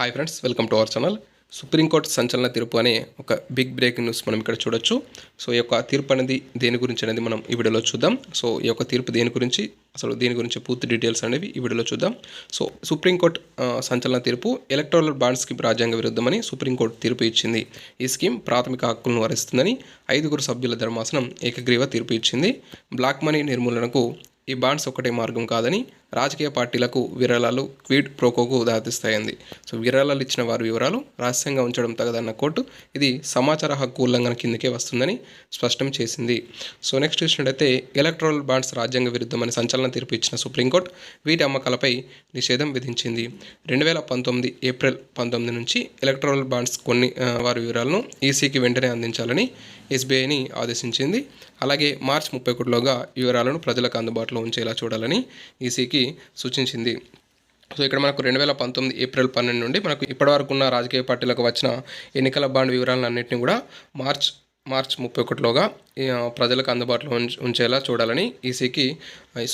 Hi friends welcome to our channel supreme court సంచలన తీర్పు అనే ఒక బిగ్ బ్రేకింగ్ న్యూస్ మనం ఇక్కడ చూడొచ్చు. సో ఈ యొక్క తీర్పు అనేది దేని గురించి అనేది మనం ఈ వీడియోలో చూద్దాం. సో ఈ యొక్క తీర్పు దేని గురించి అసలు దీని గురించి పూర్తి డీటెయిల్స్ అనేవి ఈ వీడియోలో చూద్దాం. సో సుప్రీంకోర్టు సంచలన తీర్పు ఎలక్ట్రానిక్ బాండ్ స్కీమ్ రాజ్యాంగ విరుద్ధమని సుప్రీంకోర్టు తీర్పు ఇచ్చింది. ఈ స్కీమ్ ప్రాథమిక హక్కులను వరిస్తుందని ఐదుగురు సభ్యుల ధర్మాసనం ఏకగ్రీవ తీర్పు ఇచ్చింది. బ్లాక్ మనీ నిర్మూలనకు ఈ బాండ్స్ ఒకటే మార్గం కాదని రాజకీయ పార్టీలకు విరాళాలు క్వీడ్ ప్రోకోకు దారితీస్తాయంది. సో విరాళాలు ఇచ్చిన వారి వివరాలు రహస్యంగా ఉంచడం తగదన్న కోర్టు ఇది సమాచార హక్కు ఉల్లంఘన కిందకే వస్తుందని స్పష్టం చేసింది. సో నెక్స్ట్ చూసినట్టయితే ఎలక్ట్రల్ బాండ్స్ రాజ్యాంగ విరుద్ధమని సంచలన తీర్పు ఇచ్చిన సుప్రీంకోర్టు వీటి అమ్మకాలపై నిషేధం విధించింది. రెండు వేల పంతొమ్మిది ఏప్రిల్ పంతొమ్మిది నుంచి ఎలక్ట్రల్ బాండ్స్ కొన్ని వారి వివరాలను ఈసీకి వెంటనే అందించాలని ఎస్బీఐని ఆదేశించింది. అలాగే మార్చ్ ముప్పై ఒకటిలోగా వివరాలను ప్రజలకు అందుబాటులో ఉంచేలా చూడాలని ఈసీకి సూచించింది. సో ఇక్కడ మనకు రెండు వేల పంతొమ్మిది ఏప్రిల్ పన్నెండు నుండి మనకు ఇప్పటివరకు ఉన్న రాజకీయ పార్టీలకు వచ్చిన ఎన్నికల బాండ్ వివరాలన్నింటినీ కూడా మార్చ్ మార్చ్ ముప్పై ఒకటిలోగా ప్రజలకు అందుబాటులో ఉంచేలా చూడాలని ఈసీకి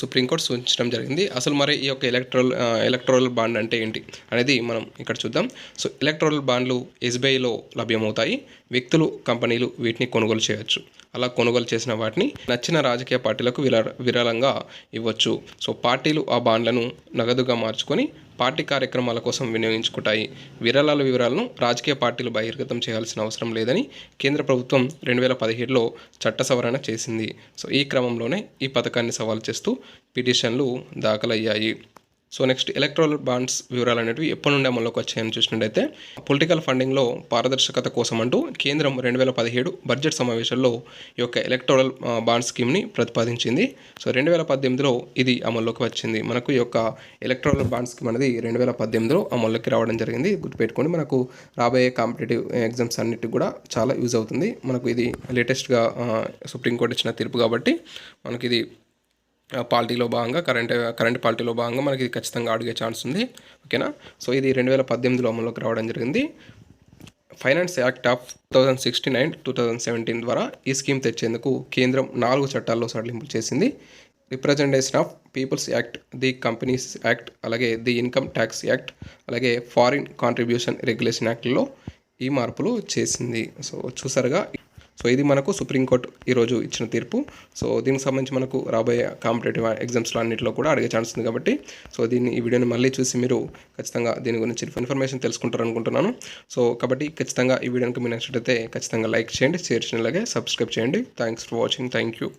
సుప్రీంకోర్టు సూచించడం జరిగింది. అసలు మరి ఈ యొక్క ఎలక్ట్రల్ ఎలక్ట్రల్ బాండ్ అంటే ఏంటి అనేది మనం ఇక్కడ చూద్దాం. సో ఎలక్ట్రల్ బాండ్లు ఎస్బీఐలో లభ్యమవుతాయి. వ్యక్తులు కంపెనీలు వీటిని కొనుగోలు చేయవచ్చు అలా కొనుగోలు చేసిన వాటిని నచ్చిన రాజకీయ పార్టీలకు విరా విరాళంగా ఇవ్వచ్చు. సో పార్టీలు ఆ బాండ్లను నగదుగా మార్చుకొని పార్టీ కార్యక్రమాల కోసం వినియోగించుకుంటాయి. విరాళాల వివరాలను రాజకీయ పార్టీలు బహిర్గతం చేయాల్సిన అవసరం లేదని కేంద్ర ప్రభుత్వం రెండు వేల పదిహేడులో చట్ట సవరణ చేసింది. సో ఈ క్రమంలోనే ఈ పథకాన్ని సవాల్ చేస్తూ పిటిషన్లు దాఖలయ్యాయి. సో నెక్స్ట్ ఎలక్ట్రల్ బాండ్స్ వివరాలు అనేవి ఎప్పటి నుండి అమల్లోకి వచ్చాయని చూసినట్టయితే పొలిటికల్ ఫండింగ్లో పారదర్శకత కోసం అంటూ కేంద్రం రెండు వేల పదిహేడు బడ్జెట్ సమావేశంలో ఈ యొక్క ఎలక్ట్రల్ బాండ్ స్కీమ్ని ప్రతిపాదించింది. సో రెండు వేల పద్దెనిమిదిలో ఇది అమల్లోకి వచ్చింది. మనకు ఈ యొక్క ఎలక్ట్రల్ బాండ్ స్కీమ్ అనేది రెండు వేల పద్దెనిమిదిలో అమల్లోకి రావడం జరిగింది. గుర్తుపెట్టుకోండి మనకు రాబోయే కాంపిటేటివ్ ఎగ్జామ్స్ అన్నిటికి కూడా చాలా యూజ్ అవుతుంది. మనకు ఇది లేటెస్ట్గా సుప్రీంకోర్టు ఇచ్చిన తీర్పు కాబట్టి మనకి ఇది పార్టీలో భాగంగా కరెంట్ కరెంట్ పార్టీలో భాగంగా మనకి ఖచ్చితంగా అడిగే ఛాన్స్ ఉంది. ఓకేనా? సో ఇది రెండు వేల పద్దెనిమిదిలో అమల్లోకి రావడం జరిగింది. Finance act of two thousand sixty nine two thousand seventeen ద్వారా ఈ స్కీమ్ తెచ్చేందుకు కేంద్రం నాలుగు చట్టాల్లో సడలింపులు చేసింది. Representation of peoples act the companies act అలాగే ది ఇన్కమ్ ట్యాక్స్ యాక్ట్ అలాగే ఫారిన్ కాంట్రిబ్యూషన్ రెగ్యులేషన్ యాక్ట్లో ఈ మార్పులు చేసింది. సో చూసారుగా సో ఇది మనకు సుప్రీంకోర్టు ఈరోజు ఇచ్చిన తీర్పు. సో దీనికి సంబంధించి మనకు రాబోయే కాంపిటేటివ్ ఎగ్జామ్స్లో అన్నింటిలో కూడా అడిగే ఛాన్స్ ఉంది కాబట్టి సో దీన్ని ఈ వీడియోని మళ్ళీ చూసి మీరు ఖచ్చితంగా దీని గురించి ఇన్ఫర్మేషన్ తెలుసుకుంటారు అనుకుంటున్నాను సో కాబట్టి ఖచ్చితంగా ఈ వీడియోకి మీరు నచ్చినట్లయితే ఖచ్చితంగా లైక్ చేయండి షేర్ చేయండి అలాగే సబ్స్క్రైబ్ చేయండి. Thanks for watching. Thank you.